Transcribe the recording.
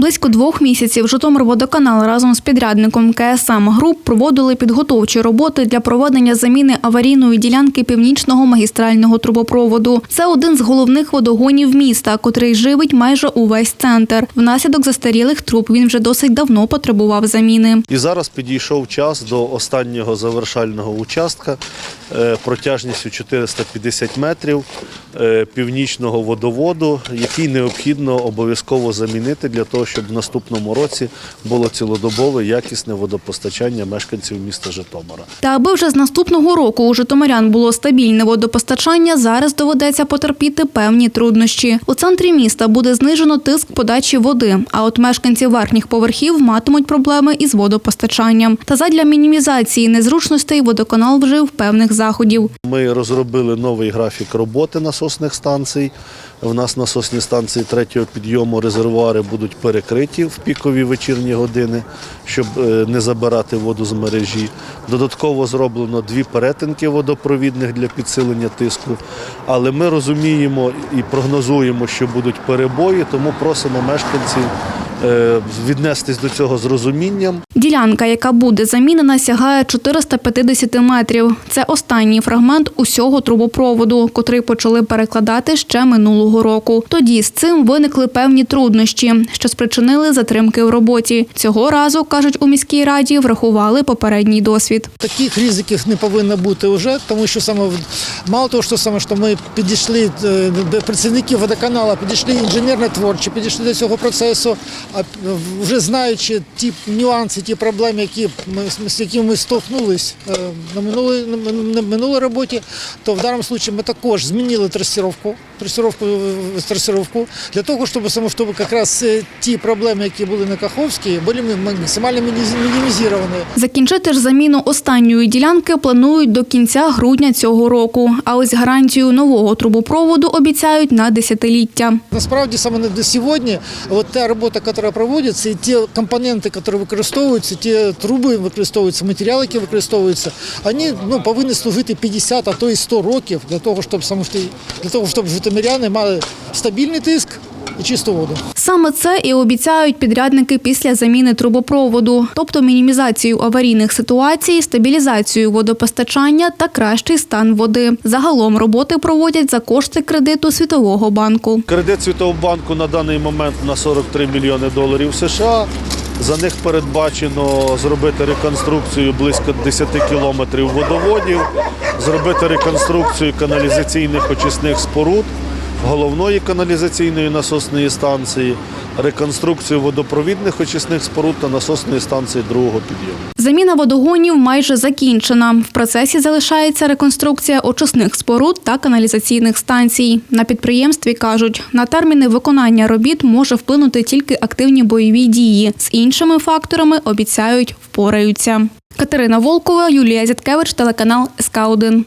Близько двох місяців Житомирводоканал разом з підрядником КСМ Груп проводили підготовчі роботи для проведення заміни аварійної ділянки північного магістрального трубопроводу. Це один з головних водогонів міста, котрий живить майже увесь центр. Внаслідок застарілих труб він вже досить давно потребував заміни. І зараз підійшов час до останнього завершального участка протяжністю 450 метрів е, північного водоводу, який необхідно обов'язково замінити для того, щоб в наступному році було цілодобове якісне водопостачання мешканців міста Житомира. Та аби вже з наступного року у Житомирян було стабільне водопостачання, зараз доведеться потерпіти певні труднощі. У центрі міста буде знижено тиск подачі води, а от мешканці верхніх поверхів матимуть проблеми із водопостачанням. Та задля мінімізації незручностей водоканал вжив певних заходів. Ми розробили новий графік роботи насосних станцій. У нас насосні станції третього підйому резервуари будуть перекриті в пікові вечірні години, щоб е, не забирати воду з мережі. Додатково зроблено дві перетинки водопровідних для підсилення тиску. Але ми розуміємо і прогнозуємо, що будуть перебої, тому просимо мешканців віднестись до цього з розумінням. Ділянка, яка буде замінена, сягає 450 метрів. Це останній фрагмент усього трубопроводу, котрий почали перекладати ще минулого року. Тоді з цим виникли певні труднощі, що спричинили затримки в роботі. Цього разу кажуть у міській раді, врахували попередній досвід. Таких ризиків не повинно бути вже, тому що саме в- мало того, що саме що ми підійшли е, до працівників водоканалу, підійшли інженерно творчі, підійшли до цього процесу, вже знаючи ті нюанси, ті проблеми, які ми з якими ми столкнулись е, на минулій на мин- минулій роботі, то в даному випадку ми також змінили трасировку, е, трасировку для того, щоб саме щоб якраз е, ті проблеми, які були на Каховській, були максимально мінімізовані. Закінчити ж заміну останньої ділянки планують до кінця грудня цього року. А ось гарантію нового трубопроводу обіцяють на десятиліття. Насправді саме на сьогодні, от та робота, яка проводиться, і ті компоненти, які використовуються, ті труби використовуються, матеріали, які використовуються, вони ну, повинні служити 50, а то і 100 років для того, щоб саме для того, щоб житомиряни мали стабільний тиск і чисту воду. Саме це і обіцяють підрядники після заміни трубопроводу, тобто мінімізацію аварійних ситуацій, стабілізацію водопостачання та кращий стан води. Загалом роботи проводять за кошти кредиту Світового банку. Кредит Світового банку на даний момент на 43 мільйони доларів США. За них передбачено зробити реконструкцію близько 10 кілометрів водоводів, зробити реконструкцію каналізаційних очисних споруд, головної каналізаційної насосної станції, реконструкцію водопровідних очисних споруд та насосної станції другого підйому. Заміна водогонів майже закінчена. В процесі залишається реконструкція очисних споруд та каналізаційних станцій. На підприємстві кажуть, на терміни виконання робіт може вплинути тільки активні бойові дії. З іншими факторами обіцяють впораються. Катерина Волкова, Юлія Зяткевич, телеканал СК 1